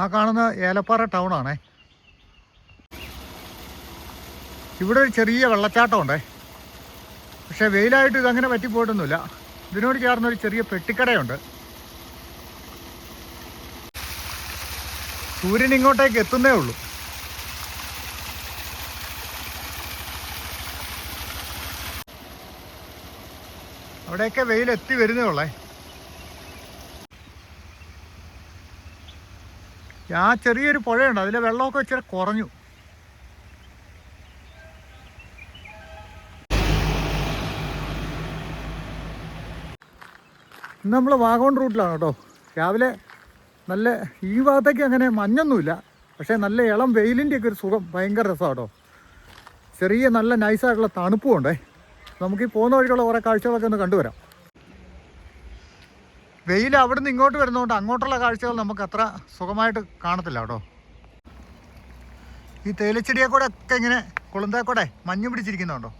ആ കാണുന്ന ഏലപ്പാറ ടൗൺ ആണേ. ഇവിടെ ഒരു ചെറിയ വെള്ളച്ചാട്ടമുണ്ടേ പക്ഷേ വെയിലായിട്ട് ഇതങ്ങനെ പറ്റിപ്പോയിട്ടൊന്നുമില്ല ഇതിനോട് ചേർന്ന ഒരു ചെറിയ പെട്ടിക്കടയുണ്ട്. സൂര്യൻ ഇങ്ങോട്ടേക്ക് എത്തുന്നേ ഉള്ളൂ. അവിടെയൊക്കെ വെയിൽ എത്തി വരുന്നേ ഉള്ളേ. ആ ചെറിയൊരു പുഴയുണ്ട്. അതിലെ വെള്ളമൊക്കെ ഇച്ചിരി കുറഞ്ഞു. ഇന്ന് നമ്മൾ വാഗോൺ റൂട്ടിലാണ് കേട്ടോ. രാവിലെ നല്ല ഈ ഭാഗത്തേക്ക് അങ്ങനെ മഞ്ഞൊന്നുമില്ല. പക്ഷേ നല്ല ഇളം വെയിലിന്റെ ഒക്കെ ഒരു സുഖം. ഭയങ്കര രസമാണ് കേട്ടോ. ചെറിയ നല്ല നൈസായിട്ടുള്ള തണുപ്പും ഉണ്ടേ. നമുക്ക് ഈ പോകുന്ന വഴിക്കുള്ള കുറേ കാഴ്ചകളൊക്കെ ഒന്ന് കണ്ടുവരാം. വെയിൽ അവിടെ നിന്ന് ഇങ്ങോട്ട് വരുന്നതുകൊണ്ട് അങ്ങോട്ടുള്ള കാഴ്ചകൾ നമുക്ക് അത്ര സുഖമായിട്ട് കാണത്തില്ല കേട്ടോ. ഈ തേയിലച്ചെടിയെ കൂടെ ഒക്കെ ഇങ്ങനെ കുളുന്തേക്കൂടെ മഞ്ഞു പിടിച്ചിരിക്കുന്നുണ്ടോ?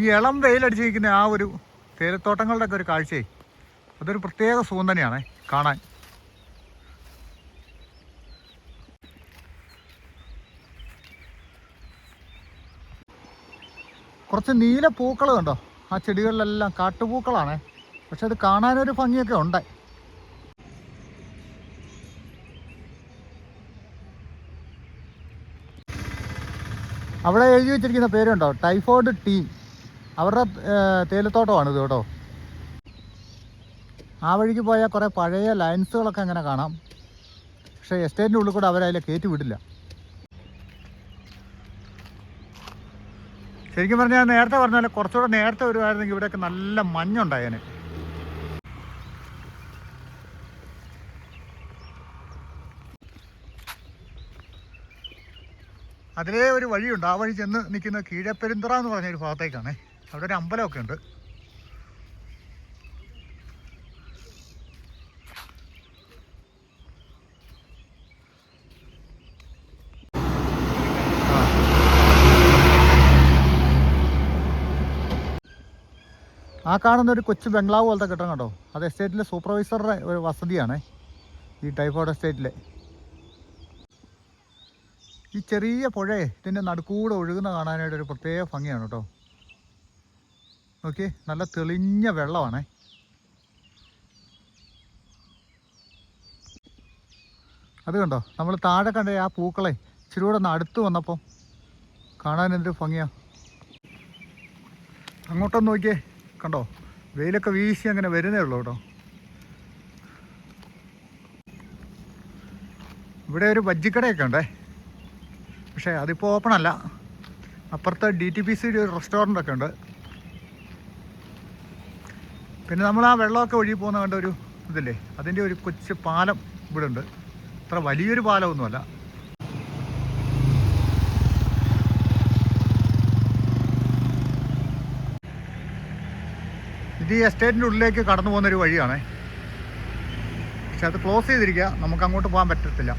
ഈ ഇളം വെയിലടിച്ചിരിക്കുന്ന ആ ഒരു തേയിലത്തോട്ടങ്ങളുടെ ഒക്കെ ഒരു കാഴ്ചയെ. അതൊരു പ്രത്യേക സുഖം തന്നെയാണ് കാണാൻ. കുറച്ച് നീല പൂക്കൾ കണ്ടോ? ആ ചെടികളിലെല്ലാം കാട്ടുപൂക്കളാണ്. പക്ഷെ അത് കാണാനൊരു ഭംഗിയൊക്കെ ഉണ്ട്. അവിടെ എഴുതി വെച്ചിരിക്കുന്ന പേരുണ്ടോ? Typhoid tea. അവരുടെ തേയിലത്തോട്ടമാണിത് കേട്ടോ. ആ വഴിക്ക് പോയാൽ കുറേ പഴയ ലൈൻസുകളൊക്കെ അങ്ങനെ കാണാം. പക്ഷേ എസ്റ്റേറ്റിന്റെ ഉള്ളിൽ കൂടെ അവരതിലെ കയറ്റി വിടില്ല. ശരിക്കും പറഞ്ഞാൽ നേരത്തെ പറഞ്ഞ പോലെ കുറച്ചുകൂടെ നേരത്തെ വരുമായിരുന്നെങ്കിൽ ഇവിടെയൊക്കെ നല്ല മഞ്ഞുണ്ടായേനെ. അതിലേ ഒരു വഴിയുണ്ട്. ആ വഴി ചെന്ന് നിൽക്കുന്ന കീഴപ്പെരുന്തറ എന്ന് പറഞ്ഞ ഒരു ഭാഗത്തേക്കാണ്. അവിടെ ഒരു അമ്പലമൊക്കെ ഉണ്ട്. ആ കാണുന്ന ഒരു കൊച്ചു ബംഗ്ലാവ് പോലത്തെ കെട്ടിടം കേട്ടോ അത് എസ്റ്റേറ്റിലെ സൂപ്പർവൈസറുടെ ഒരു വസതിയാണ് ഈ ടൈഫോഡ് എസ്റ്റേറ്റിലെ. ഈ ചെറിയ പുഴയെ ഇതിന്റെ നടുക്കൂടെ ഒഴുകുന്ന കാണാനായിട്ട് ഒരു പ്രത്യേക ഭംഗിയാണ് കേട്ടോ. നോക്കി നല്ല തെളിഞ്ഞ വെള്ളമാണേ. അത് കണ്ടോ? നമ്മൾ താഴെ കണ്ട ആ പൂക്കളെ ഇച്ചിരി കൂടെ ഒന്ന് അടുത്ത് വന്നപ്പോൾ കാണാൻ എന്തൊരു ഭംഗിയാണ് അങ്ങോട്ടൊന്ന് നോക്കിയേ. കണ്ടോ? വെയിലൊക്കെ വീശി അങ്ങനെ വരുന്നേ ഉള്ളൂ കേട്ടോ. ഇവിടെ ഒരു ബജ്ജിക്കടയൊക്കെ ഉണ്ടേ. പക്ഷേ അതിപ്പോൾ ഓപ്പൺ അല്ല. അപ്പുറത്ത് ഡി ടി പി സി ഒരു റെസ്റ്റോറന്റ് ഒക്കെ ഉണ്ട്. പിന്നെ നമ്മൾ ആ വെള്ളമൊക്കെ ഒഴുകി പോകുന്ന കണ്ട ഒരു ഇതില്ലേ? അതിന്റെ ഒരു കൊച്ചു പാലം ഇവിടെ ഉണ്ട് അത്ര വലിയൊരു പാലമൊന്നുമല്ല. ഇത് ഈ എസ്റ്റേറ്റിന്റെ ഉള്ളിലേക്ക് കടന്നു പോകുന്ന ഒരു വഴിയാണേ. പക്ഷെ അത് ക്ലോസ് ചെയ്തിരിക്കുക. നമുക്ക് അങ്ങോട്ട് പോകാൻ പറ്റത്തില്ല.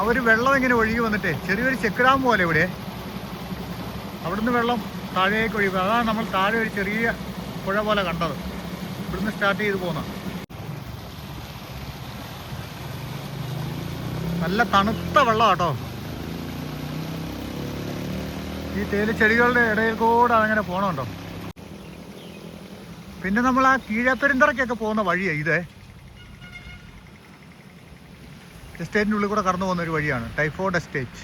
അവർ വെള്ളം ഇങ്ങനെ ഒഴുകി വന്നിട്ടേ ചെറിയൊരു ചെക്ക് പോലെ ഇവിടെ. അവിടുന്ന് വെള്ളം താഴേക്ക് ഒഴുകും അതാണ് നമ്മൾ താഴെ ഒരു ചെറിയ പുഴ പോലെ കണ്ടത്. ഇവിടുന്ന് സ്റ്റാർട്ട് ചെയ്ത് പോകുന്ന നല്ല തണുത്ത വെള്ളം കേട്ടോ ഈ തേയിലച്ചെടികളുടെ ഇടയിൽ കൂടെ അതങ്ങനെ പോകണമുണ്ടോ പിന്നെ നമ്മൾ ആ കീഴപ്പെരിന്തറയ്ക്കൊക്കെ പോകുന്ന വഴിയാണ് ഇതേ. എസ്റ്റേറ്റിന്റെ ഉള്ളിൽ കൂടെ കടന്നു പോകുന്ന ഒരു വഴിയാണ് ടൈഫോയിഡ് എസ്റ്റേറ്റ്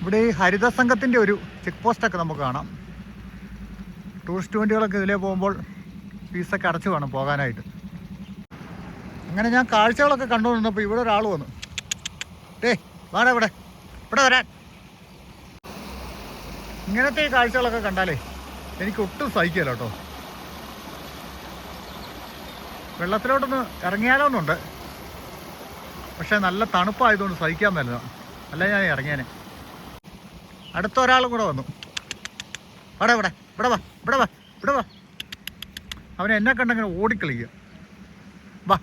ഇവിടെ ഈ ഹരിത സംഘത്തിന്റെ ഒരു ചെക്ക് പോസ്റ്റൊക്കെ നമുക്ക് കാണാം. ടൂറിസ്റ്റ് വണ്ടികളൊക്കെ ഇതിലേ പോകുമ്പോൾ ഫീസൊക്കെ അടച്ചു വേണം പോകാനായിട്ട്. അങ്ങനെ ഞാൻ കാഴ്ചകളൊക്കെ കണ്ടു നിന്നപ്പോൾ ഇവിടെ ഒരാൾ വന്നു. ടേ വാടാ ഇവിടെ. ഇവിടെ വരാൻ. ഇങ്ങനത്തെ ഈ കാഴ്ചകളൊക്കെ കണ്ടാലേ എനിക്ക് ഒട്ടും സഹിക്കില്ല കേട്ടോ. വെള്ളത്തിലോട്ടൊന്ന് ഇറങ്ങിയാലോ എന്നുണ്ട്. പക്ഷേ നല്ല തണുപ്പായതുകൊണ്ട് സഹിക്കാൻ പറ്റില്ല. അല്ല ഞാൻ ഇറങ്ങിയാനെ. അടുത്ത ഒരാളും കൂടെ വന്നു. അവിടെ ഇവിടെ ഇവിടെ വാ ഇവിടെ വാ ഇവിടെ വാ. അവൻ എന്നെ കണ്ടങ്ങനെ ഓടിക്കളിക്കുക. വാ.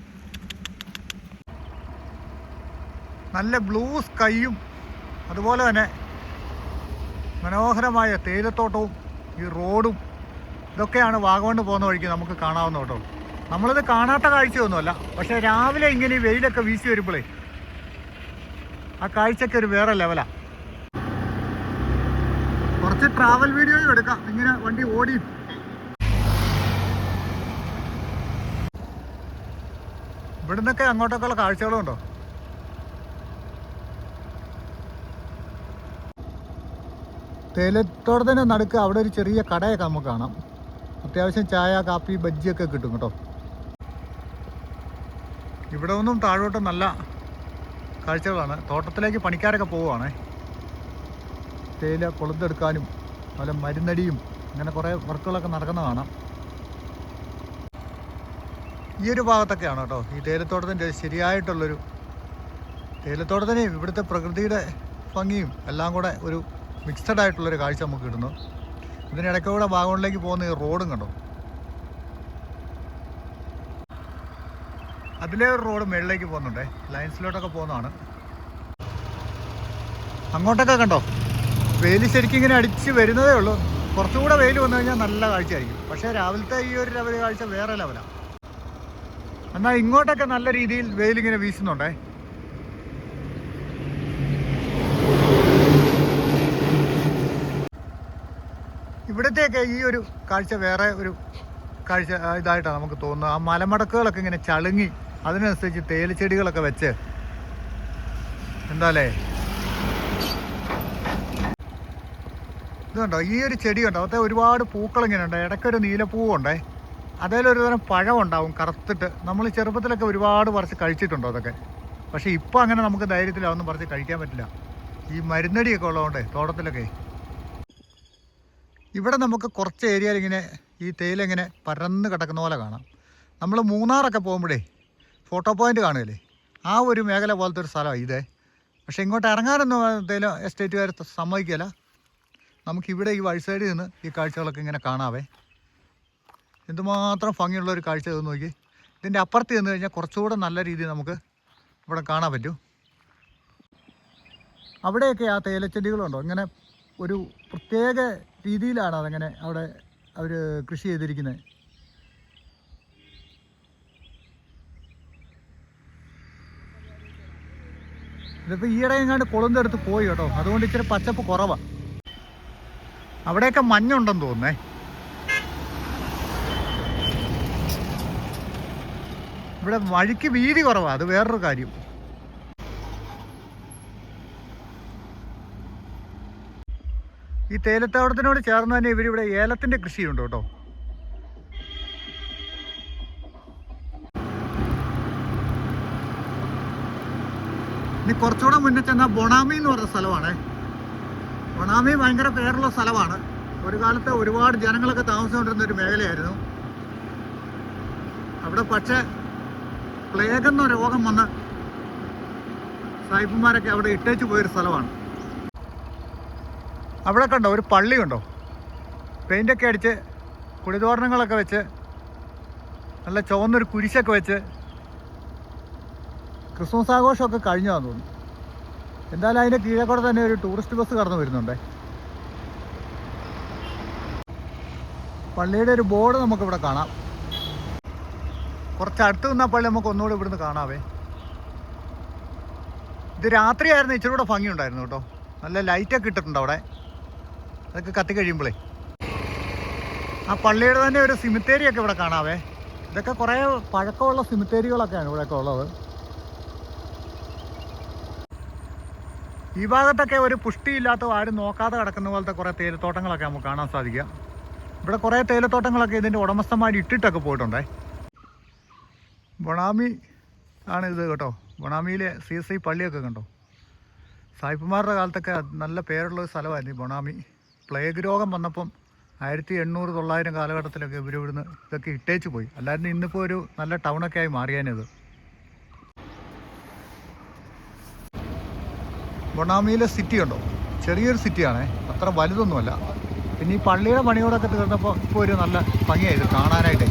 നല്ല ബ്ലൂ സ്കൈയും അതുപോലെ തന്നെ മനോഹരമായ തേയിലത്തോട്ടവും ഈ റോഡും ഇതൊക്കെയാണ് വാഗമണ് പോകുന്ന വഴിക്ക് നമുക്ക് കാണാവുന്ന കേട്ടോ നമ്മളിത് കാണാത്ത കാഴ്ചയൊന്നുമല്ല. പക്ഷേ രാവിലെ ഇങ്ങനെ ഈ വെയിലൊക്കെ വീശി വരുമ്പോഴേ ആ കാഴ്ചയ്ക്ക് ഒരു വേറെ ലെവലാ കുറച്ച് ട്രാവൽ വീഡിയോയും എടുക്കാം. ഇങ്ങനെ വണ്ടി ഓടി ഇവിടുന്നൊക്കെ അങ്ങോട്ടൊക്കെയുള്ള കാഴ്ചകളുണ്ടോ? തേയിലത്തോട്ടത്തിന്റെ നടുക്ക് അവിടെ ഒരു ചെറിയ കടയൊക്കെ നമുക്ക് കാണാം. അത്യാവശ്യം ചായ കാപ്പി ബജ്ജിയൊക്കെ കിട്ടും കേട്ടോ. ഇവിടെ ഒന്നും താഴോട്ട് നല്ല കാഴ്ചകളാണ്. തോട്ടത്തിലേക്ക് പണിക്കാരൊക്കെ പോവുകയാണ്. തേയില കൊളുത്തെടുക്കാനും അതുപോലെ മരുന്നടിയും അങ്ങനെ കുറേ വർക്കുകളൊക്കെ നടക്കുന്ന കാണാം. ഈ ഒരു ഭാഗത്തൊക്കെയാണ് കേട്ടോ. ഈ തേയിലത്തോട്ടത്തിന്റെ ശരിയായിട്ടുള്ളൊരു തേയിലത്തോട്ടത്തിന് ഇവിടുത്തെ പ്രകൃതിയുടെ ഭംഗിയും എല്ലാം കൂടെ ഒരു മിക്സഡ് ആയിട്ടുള്ളൊരു കാഴ്ച നമുക്ക് കിട്ടുന്നു. ഇതിനിടയ്ക്കൂടെ ഭാഗങ്ങളിലേക്ക് പോകുന്ന ഈ റോഡും കണ്ടോ? അതിലെ ഒരു റോഡ് മുകളിലേക്ക് പോകുന്നുണ്ടേ. ലൈൻസിലോട്ടൊക്കെ പോകുന്നതാണ്. അങ്ങോട്ടൊക്കെ കണ്ടോ? വെയിൽ ശരിക്കും ഇങ്ങനെ അടിച്ച് വരുന്നതേ ഉള്ളൂ. കുറച്ചുകൂടെ വെയിൽ വന്നു കഴിഞ്ഞാൽ നല്ല കാഴ്ചയായിരിക്കും. പക്ഷേ രാവിലത്തെ ഈ ഒരു രാവിലെ കാഴ്ച വേറെ ലെവലാണ് എന്നാൽ ഇങ്ങോട്ടൊക്കെ നല്ല രീതിയിൽ വെയിലിങ്ങനെ വീശുന്നുണ്ടേ. ഇവിടത്തെയൊക്കെ ഈ ഒരു കാഴ്ച വേറെ ഒരു കാഴ്ച ഇതായിട്ടാണ് നമുക്ക് തോന്നുന്നത്. ആ മലമടക്കുകളൊക്കെ ഇങ്ങനെ ചളുങ്ങി അതിനനുസരിച്ച് തേയിലച്ചെടികളൊക്കെ വെച്ച് എന്താല്ലേ ഇതുണ്ടോ ഈ ഒരു ചെടി ഉണ്ടോ അവിടുത്തെ ഒരുപാട് പൂക്കൾ ഇങ്ങനെ ഉണ്ട്. ഇടയ്ക്കൊരു നീലപ്പൂവുണ്ടേ ഒരു തരം പഴം ഉണ്ടാവും കറുത്തിട്ട്. നമ്മൾ ചെറുപ്പത്തിലൊക്കെ ഒരുപാട് പറിച്ച് കഴിച്ചിട്ടുണ്ടോ അതൊക്കെ? പക്ഷേ ഇപ്പോൾ അങ്ങനെ നമുക്ക് ധൈര്യത്തിലാവൊന്നും പറിച്ച് കഴിക്കാൻ പറ്റില്ല. ഈ മരുന്നടിയൊക്കെ ഉള്ളതുകൊണ്ടേ തോട്ടത്തിലൊക്കെ ഇവിടെ നമുക്ക് കുറച്ച് ഏരിയയിൽ ഇങ്ങനെ ഈ തേയില ഇങ്ങനെ പരന്ന് കിടക്കുന്ന പോലെ കാണാം. നമ്മൾ മൂന്നാറൊക്കെ പോകുമ്പോഴേ ഫോട്ടോ പോയിന്റ് കാണുകയില്ലേ? ആ ഒരു മേഖല പോലത്തെ ഒരു സ്ഥലമാണ് ഇതേ. പക്ഷേ ഇങ്ങോട്ട് ഇറങ്ങാനൊന്നും തേയില എസ്റ്റേറ്റുകാർ സമ്മതിക്കില്ല നമുക്കിവിടെ ഈ വഴി സൈഡിൽ നിന്ന് ഈ കാഴ്ചകളൊക്കെ ഇങ്ങനെ കാണാവേ. എന്തുമാത്രം ഭംഗിയുള്ള ഒരു കാഴ്ച ഇത് നോക്കി. ഇതിന്റെ അപ്പുറത്ത് ചെന്ന് കഴിഞ്ഞാൽ കുറച്ചുകൂടെ നല്ല രീതിയിൽ നമുക്ക് ഇവിടെ കാണാൻ പറ്റും. അവിടെയൊക്കെ ആ തേയിലച്ചെടികളുണ്ടോ? ഇങ്ങനെ ഒരു പ്രത്യേക രീതിയിലാണ് അതങ്ങനെ അവിടെ അവർ കൃഷി ചെയ്തിരിക്കുന്നത് ഇതിപ്പോൾ ഈയിടെ എങ്ങാണ്ട് കൊളുന്തെടുത്ത് പോയി കേട്ടോ. അതുകൊണ്ട് ഇച്ചിരി പച്ചപ്പ് കുറവാണ് അവിടെയൊക്കെ മഞ്ഞുണ്ടെന്ന് തോന്നുന്നേ. ഇവിടെ വഴിക്ക് വീതി കുറവാണ് അത് വേറൊരു കാര്യം. ഈ തേയിലത്താവളത്തിനോട് ചേർന്ന് തന്നെ ഇവരിവിടെ ഏലത്തിന്റെ കൃഷിയുണ്ട് കേട്ടോ. ഇനി കുറച്ചുകൂടെ മുന്നേ ചെന്ന ബൊണാമി എന്ന് പറഞ്ഞ സ്ഥലമാണ്. ബൊണാമി ഭയങ്കര പേരുള്ള സ്ഥലമാണ്. ഒരു കാലത്ത് ഒരുപാട് ജനങ്ങളൊക്കെ താമസിച്ചുകൊണ്ടിരുന്ന ഒരു മേഖലയായിരുന്നു. അവിടെ പക്ഷേ പ്ലേഗ് എന്ന രോഗം വന്ന് സായിപ്പന്മാരൊക്കെ അവിടെ ഇട്ടേച്ച് പോയൊരു സ്ഥലമാണ്. അവിടെ കണ്ടോ ഒരു പള്ളി പള്ളിയുണ്ടോ പെയിന്റൊക്കെ അടിച്ച് കുടിതോരണങ്ങളൊക്കെ വെച്ച് നല്ല ചുവന്നൊരു കുരിശൊക്കെ വെച്ച് ക്രിസ്മസ് ആഘോഷമൊക്കെ കഴിഞ്ഞാന്ന് തോന്നുന്നു. എന്തായാലും അതിന്റെ കീഴെ കൂടെ തന്നെ ഒരു ടൂറിസ്റ്റ് ബസ് കടന്നു വരുന്നുണ്ടേ. പള്ളിയുടെ ഒരു ബോർഡ് നമുക്കിവിടെ കാണാം. കുറച്ച് അടുത്ത് നിന്നാൽ പള്ളി നമുക്ക് ഒന്നുകൂടെ ഇവിടുന്ന് കാണാവേ. ഇത് രാത്രിയായിരുന്നു ഇച്ചിരി കൂടെ ഭംഗിയുണ്ടായിരുന്നു കേട്ടോ. നല്ല ലൈറ്റൊക്കെ ഇട്ടിട്ടുണ്ട് അവിടെ. അതൊക്കെ കത്തി കഴിയുമ്പോഴേ ആ പള്ളിയുടെ തന്നെ ഒരു സിമിത്തേരിയൊക്കെ ഇവിടെ കാണാവേ. ഇതൊക്കെ കുറേ പഴക്കമുള്ള സിമിത്തേരികളൊക്കെയാണ് ഇവിടെയൊക്കെ ഉള്ളത്. ഈ ഭാഗത്തൊക്കെ ഒരു പുഷ്ടിയില്ലാത്ത ആരും നോക്കാതെ കിടക്കുന്ന പോലത്തെ കുറേ തേയിലത്തോട്ടങ്ങളൊക്കെ നമുക്ക് കാണാൻ സാധിക്കുക. ഇവിടെ കുറേ തേയിലത്തോട്ടങ്ങളൊക്കെ ഇതിന്റെ ഉടമസ്ഥന്മാർ ഇട്ടിട്ടൊക്കെ പോയിട്ടുണ്ടേ. ബൊണാമി ആണ് ഇത് കേട്ടോ. ബൊണാമിയിലെ സി എസ് ഐ പള്ളിയൊക്കെ കണ്ടോ? സായിപ്പുമാരുടെ കാലത്തൊക്കെ നല്ല പേരുള്ള ഒരു സ്ഥലമായിരുന്നു ഈ ബൊണാമി. പ്ലേഗ് രോഗം വന്നപ്പം ആയിരത്തി എണ്ണൂറ് തൊള്ളായിരം കാലഘട്ടത്തിലൊക്കെ ഇവർ ഇവിടുന്ന് ഇതൊക്കെ ഇട്ടേച്ച് പോയി. അല്ലാതെ ഇന്നിപ്പോൾ ഒരു നല്ല ടൗണൊക്കെ ആയി മാറിയാനിത് ബൊണാമിയിലെ സിറ്റി ഉണ്ടോ? ചെറിയൊരു സിറ്റിയാണേ അത്ര വലുതൊന്നുമല്ല. പിന്നെ ഈ പള്ളിയുടെ പണിയോടൊക്കെ തീർന്നപ്പോൾ ഇപ്പോൾ ഒരു നല്ല ഭംഗിയായി ഇത് കാണാനായിട്ടേ.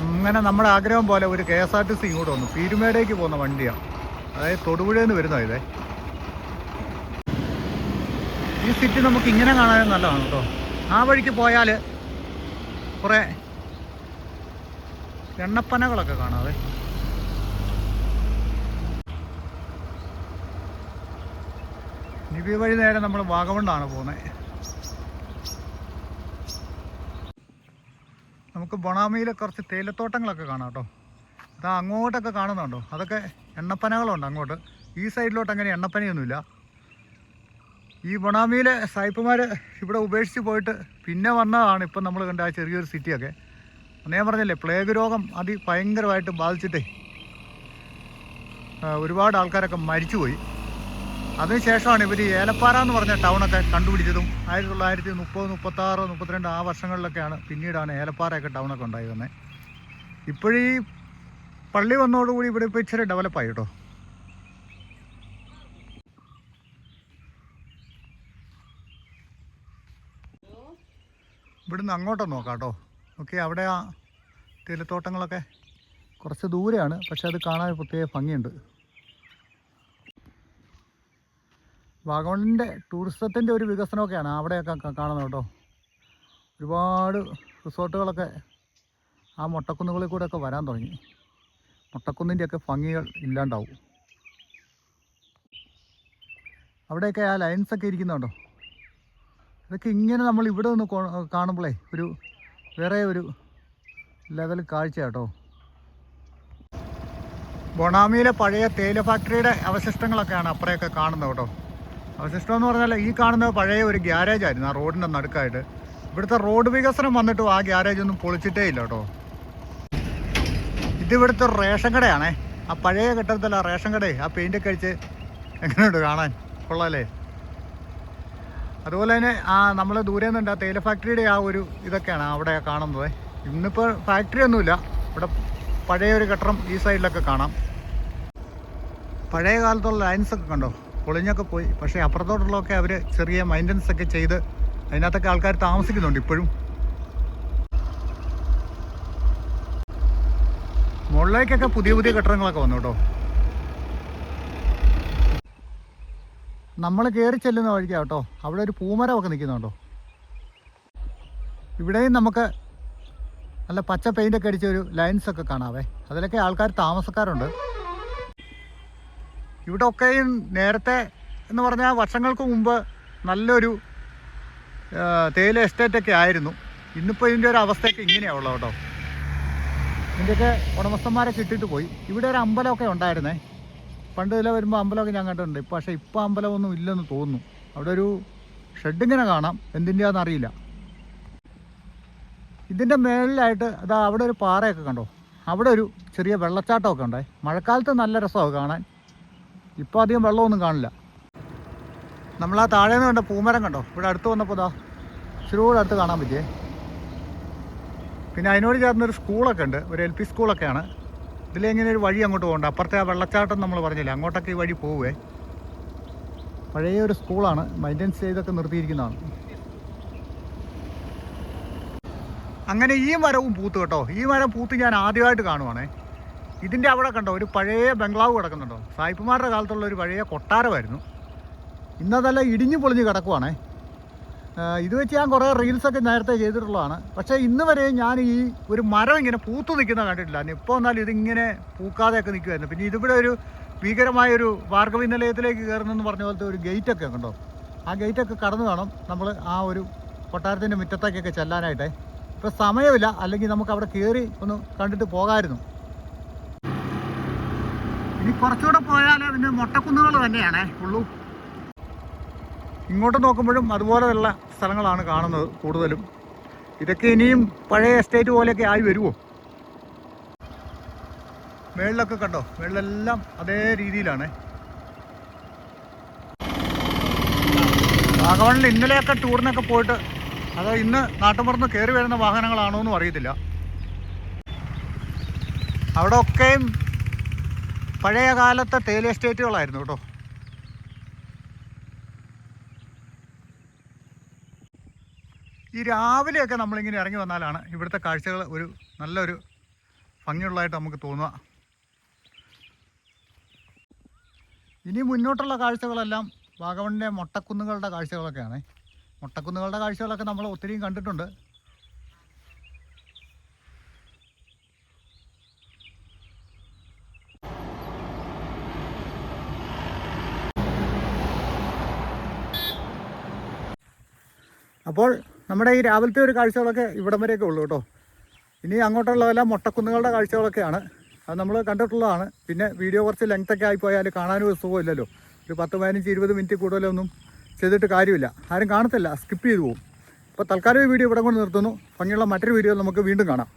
അങ്ങനെ നമ്മുടെ ആഗ്രഹം പോലെ ഒരു K S R T C ഇങ്ങോട്ട് വന്നു. പീരുമേടേക്ക് പോകുന്ന വണ്ടിയാണ് അതായത് തൊടുപുഴയിൽ നിന്ന് വരുന്നതാണ് ഇതേ. ഈ സിറ്റി നമുക്ക് ഇങ്ങനെ കാണാൻ നല്ലതാണ് കേട്ടോ. ആ വഴിക്ക് പോയാൽ കുറേ എണ്ണപ്പനകളൊക്കെ കാണാതെ നിബി വഴി നേരെ നമ്മൾ വാഗമണ്ണാണ് പോകുന്നത് നമുക്ക് ബൊണാമിയിലെ കുറച്ച് തേയിലത്തോട്ടങ്ങളൊക്കെ കാണാം കേട്ടോ. അതാ അങ്ങോട്ടൊക്കെ കാണുന്നുണ്ടോ? അതൊക്കെ എണ്ണപ്പനകളുണ്ട് അങ്ങോട്ട്. ഈ സൈഡിലോട്ട് അങ്ങനെ എണ്ണപ്പനയൊന്നുമില്ല. ഈ ബൊണാമിയിലെ സായിപ്പുമാർ ഇവിടെ ഉപേക്ഷിച്ച് പോയിട്ട് പിന്നെ വന്നതാണ് ഇപ്പം നമ്മൾ കണ്ട ആ ചെറിയൊരു സിറ്റിയൊക്കെ. ഞാൻ പറഞ്ഞില്ലേ പ്ലേഗ് രോഗം അതി ഭയങ്കരമായിട്ട് ബാധിച്ചിട്ടേ ഒരുപാട് ആൾക്കാരൊക്കെ മരിച്ചുപോയി. അതിനുശേഷമാണ് ഇവർ ഏലപ്പാറ എന്ന് പറഞ്ഞ ടൗണൊക്കെ കണ്ടുപിടിച്ചതും ആയിരത്തി തൊള്ളായിരത്തി മുപ്പത് മുപ്പത്താറ് മുപ്പത്തിരണ്ട് ആ വർഷങ്ങളിലൊക്കെയാണ് പിന്നീടാണ് ഏലപ്പാറയൊക്കെ ടൗണൊക്കെ ഉണ്ടായി വന്നത് ഇപ്പോഴീ പള്ളി വന്നതോടുകൂടി ഇവിടെ ഇപ്പോൾ ഇച്ചിരി ഡെവലപ്പായി കേട്ടോ. ഇവിടുന്ന് അങ്ങോട്ടൊന്ന് നോക്കാം കേട്ടോ ഓക്കെ അവിടെ ആ തേയിലത്തോട്ടങ്ങളൊക്കെ കുറച്ച് ദൂരെയാണ് പക്ഷെ അത് കാണാൻ പ്രത്യേക ഭംഗിയുണ്ട്. വാഗമണിന്റെ ടൂറിസത്തിന്റെ ഒരു വികസനമൊക്കെയാണ് അവിടെയൊക്കെ കാണുന്നത് കേട്ടോ. ഒരുപാട് റിസോർട്ടുകളൊക്കെ ആ മുട്ടക്കുന്നുകളിൽ കൂടെയൊക്കെ വരാൻ തുടങ്ങി. മുട്ടക്കുന്നിന്റെയൊക്കെ ഭംഗികൾ ഇല്ലാണ്ടാവും. അവിടെയൊക്കെ ആ ലൈൻസൊക്കെ ഇരിക്കുന്നുണ്ടോ? ഇതൊക്കെ ഇങ്ങനെ നമ്മൾ ഇവിടെ നിന്ന് കാണുമ്പോഴേ ഒരു വേറെ ഒരു ലെവൽ കാഴ്ച കേട്ടോ. ബൊണാമിയിലെ പഴയ തേയില ഫാക്ടറിയുടെ അവശിഷ്ടങ്ങളൊക്കെയാണ് അപ്പുറയൊക്കെ കാണുന്നത് കേട്ടോ. അവശിഷ്ടം എന്ന് പറഞ്ഞാൽ ഈ കാണുന്നത് പഴയ ഒരു ഗ്യാരേജ് ആയിരുന്നു ആ റോഡിന്റെ നടുക്കായിട്ട്. ഇവിടുത്തെ റോഡ് വികസനം വന്നിട്ടും ആ ഗ്യാരേജ് ഒന്നും പൊളിച്ചിട്ടേ ഇല്ല കേട്ടോ. ഇതിവിടുത്തെ റേഷൻ കടയാണേ. ആ പഴയ കെട്ടിടത്തിൽ ആ റേഷൻ കടയെ ആ പെയിന്റൊക്കെ അടിച്ച് എങ്ങനെയുണ്ട് കാണാൻ? കൊള്ളാലേ അതുപോലെ തന്നെ ആ നമ്മൾ ദൂരെ നിന്നുണ്ട് ആ തേയില ഫാക്ടറിയുടെ ആ ഒരു ഇതൊക്കെയാണ് അവിടെ കാണുന്നത്. ഇന്നിപ്പോൾ ഫാക്ടറി ഒന്നുമില്ല. ഇവിടെ പഴയ ഒരു കെട്ടിടം ഈ സൈഡിലൊക്കെ കാണാം. പഴയ കാലത്തുള്ള ലൈൻസ് ഒക്കെ കണ്ടോ? പൊളിഞ്ഞൊക്കെ പോയി. പക്ഷേ അപ്പുറത്തോട്ടുള്ളതൊക്കെ അവർ ചെറിയ മെയിന്റനൻസ് ഒക്കെ ചെയ്ത് അതിനകത്തൊക്കെ ആൾക്കാർ താമസിക്കുന്നുണ്ട് ഇപ്പോഴും. മുകളിലേക്കൊക്കെ പുതിയ പുതിയ കെട്ടിടങ്ങളൊക്കെ വന്നു കേട്ടോ. നമ്മൾ കയറി ചെല്ലുന്ന വഴിക്കാണ് കേട്ടോ. അവിടെ ഒരു പൂമരമൊക്കെ നിൽക്കുന്നുണ്ടോ ഇവിടെയും നമുക്ക് നല്ല പച്ച പെയിന്റൊക്കെ അടിച്ച ഒരു ലൈൻസ് ഒക്കെ കാണാവേ. അതിലൊക്കെ ആൾക്കാർ താമസക്കാരുണ്ട്. ഇവിടെ ഒക്കെയും നേരത്തെ എന്ന് പറഞ്ഞാൽ വർഷങ്ങൾക്ക് മുമ്പ് നല്ലൊരു തേയില എസ്റ്റേറ്റൊക്കെ ആയിരുന്നു. ഇന്നിപ്പോൾ ഇതിന്റെ ഒരു അവസ്ഥയൊക്കെ ഇങ്ങനെയാണ് ഉള്ളത് കേട്ടോ. ഇതിന്റെയൊക്കെ ഉടമസ്ഥന്മാരെ കിട്ടിയിട്ട് പോയി. ഇവിടെ ഒരു അമ്പലമൊക്കെ ഉണ്ടായിരുന്നേ. പണ്ട് ഇതിലെ വരുമ്പോൾ അമ്പലമൊക്കെ ഞാൻ കണ്ടിട്ടുണ്ട്. പക്ഷേ ഇപ്പോൾ അമ്പലമൊന്നും ഇല്ലെന്ന് തോന്നുന്നു. അവിടെ ഒരു ഷെഡ് ഇങ്ങനെ കാണാം. എന്തിന്റെയാണെന്ന് അറിയില്ല. ഇതിന്റെ മേളിലായിട്ട് അതാ അവിടെ ഒരു പാറയൊക്കെ കണ്ടോ? അവിടെ ഒരു ചെറിയ വെള്ളച്ചാട്ടമൊക്കെ ഉണ്ടേ. മഴക്കാലത്ത് നല്ല രസമാണ് കാണാൻ. ഇപ്പോൾ അധികം വെള്ളമൊന്നും കാണില്ല. നമ്മൾ ആ താഴെ നിന്ന് കണ്ട പൂമരം കണ്ടോ? ഇവിടെ അടുത്ത് വന്നപ്പോൾ ഇതാ ഇച്ചിരൂടെ അടുത്ത് കാണാൻ പറ്റിയേ. പിന്നെ അതിനോട് ചേർന്നൊരു സ്കൂളൊക്കെ ഉണ്ട്. ഒരു എൽ പി സ്കൂളൊക്കെയാണ്. ഇതിലെങ്ങനെ ഒരു വഴി അങ്ങോട്ട് പോകണ്ട? അപ്പുറത്തെ ആ വെള്ളച്ചാട്ടം നമ്മൾ പറഞ്ഞില്ലേ അങ്ങോട്ടൊക്കെ ഈ വഴി പോവേ. പഴയ ഒരു സ്കൂളാണ് മെയിന്റെനൻസ് ചെയ്തൊക്കെ നിർത്തിയിരിക്കുന്നതാണ്. അങ്ങനെ ഈ മരവും പൂത്ത് കേട്ടോ. ഈ മരം പൂത്ത് ഞാൻ ആദ്യമായിട്ട് കാണുവാണേ. ഇതിന്റെ അവിടെ കണ്ടോ ഒരു പഴയ ബംഗ്ലാവ് കിടക്കുന്നുണ്ടോ? സായിപ്പുമാരുടെ കാലത്തുള്ള ഒരു പഴയ കൊട്ടാരമായിരുന്നു. ഇന്നതെല്ലാം ഇടിഞ്ഞു പൊളിഞ്ഞ് കിടക്കുവാണേ. ഇത് വെച്ച് ഞാൻ കുറേ റീൽസൊക്കെ നേരത്തെ ചെയ്തിട്ടുള്ളതാണ്. പക്ഷേ ഇന്ന് വരെ ഞാൻ ഈ ഒരു മരം ഇങ്ങനെ പൂത്തു നിൽക്കുന്ന കണ്ടിട്ടില്ല. ഇപ്പോൾ എന്നാലും ഇതിങ്ങനെ പൂക്കാതെയൊക്കെ നിൽക്കുമായിരുന്നു പിന്നെ ഇതിവിടെ ഒരു ഭീകരമായ ഒരു ഭാർഗവി നിലയത്തിലേക്ക് കയറുന്നെന്ന് പറഞ്ഞ പോലത്തെ ഒരു ഗേറ്റൊക്കെ ഉണ്ടോ? ആ ഗേറ്റൊക്കെ കടന്നു വേണം നമ്മൾ ആ ഒരു കൊട്ടാരത്തിന്റെ മുറ്റത്തേക്കൊക്കെ ചെല്ലാനായിട്ടേ. ഇപ്പോൾ സമയമില്ല. അല്ലെങ്കിൽ നമുക്ക് അവിടെ കയറി ഒന്ന് കണ്ടിട്ട് പോകാമായിരുന്നു ഇനി കുറച്ചുകൂടെ പോയാൽ അതിന്റെ മൊട്ടക്കുന്നുകൾ തന്നെയാണേ ഉള്ളൂ. ഇങ്ങോട്ട് നോക്കുമ്പോഴും അതുപോലെയുള്ള സ്ഥലങ്ങളാണ് കാണുന്നത് കൂടുതലും. ഇതൊക്കെ ഇനിയും പഴയ എസ്റ്റേറ്റ് പോലെയൊക്കെ ആയി വരുമോ മേളിലൊക്കെ കണ്ടോ? മേളിലെല്ലാം അതേ രീതിയിലാണ്. വാഗമണിൽ ഇന്നലെയൊക്കെ ടൂറിനൊക്കെ പോയിട്ട് അത് ഇന്ന് നാട്ടുമ്പുറത്ത് കയറി വരുന്ന വാഹനങ്ങളാണോ എന്നും അറിയത്തില്ല. അവിടെ ഒക്കെയും പഴയ കാലത്തെ തേയില എസ്റ്റേറ്റുകളായിരുന്നു കേട്ടോ. ഈ രാവിലെയൊക്കെ നമ്മളിങ്ങനെ ഇറങ്ങി വന്നാലാണ് ഇവിടുത്തെ കാഴ്ചകൾ ഒരു നല്ലൊരു ഭംഗിയുള്ളതായിട്ട് നമുക്ക് തോന്നുക. ഇനി മുന്നോട്ടുള്ള കാഴ്ചകളെല്ലാം വാഗമണിന്റെ മൊട്ടക്കുന്നുകളുടെ കാഴ്ചകളൊക്കെയാണ്. മൊട്ടക്കുന്നുകളുടെ കാഴ്ചകളൊക്കെ നമ്മൾ ഒത്തിരിയും കണ്ടിട്ടുണ്ട്. അപ്പോൾ നമ്മുടെ ഈ രാവിലത്തെ ഒരു കാഴ്ചകളൊക്കെ ഇവിടം വരെയൊക്കെ ഉള്ളൂ കേട്ടോ. ഇനി അങ്ങോട്ടുള്ളതെല്ലാം മൊട്ടക്കുന്നുകളുടെ കാഴ്ചകളൊക്കെയാണ്. അത് നമ്മൾ കണ്ടിട്ടുള്ളതാണ്. പിന്നെ വീഡിയോ കുറച്ച് ലെങ്ത് ഒക്കെ ആയിപ്പോയാൽ കാണാനും സുഖമില്ലല്ലോ ഒരു പത്ത് പതിനഞ്ച് ഇരുപത് മിനിറ്റ് കൂടുതലൊന്നും ചെയ്തിട്ട് കാര്യമില്ല. ആരും കാണത്തില്ല. സ്കിപ്പ് ചെയ്തു പോകും അപ്പോൾ തൽക്കാലം ഈ വീഡിയോ ഇവിടെ കൊണ്ട് നിർത്തുന്നു. ഭംഗിയുള്ള മറ്റൊരു വീഡിയോ നമുക്ക് വീണ്ടും കാണാം.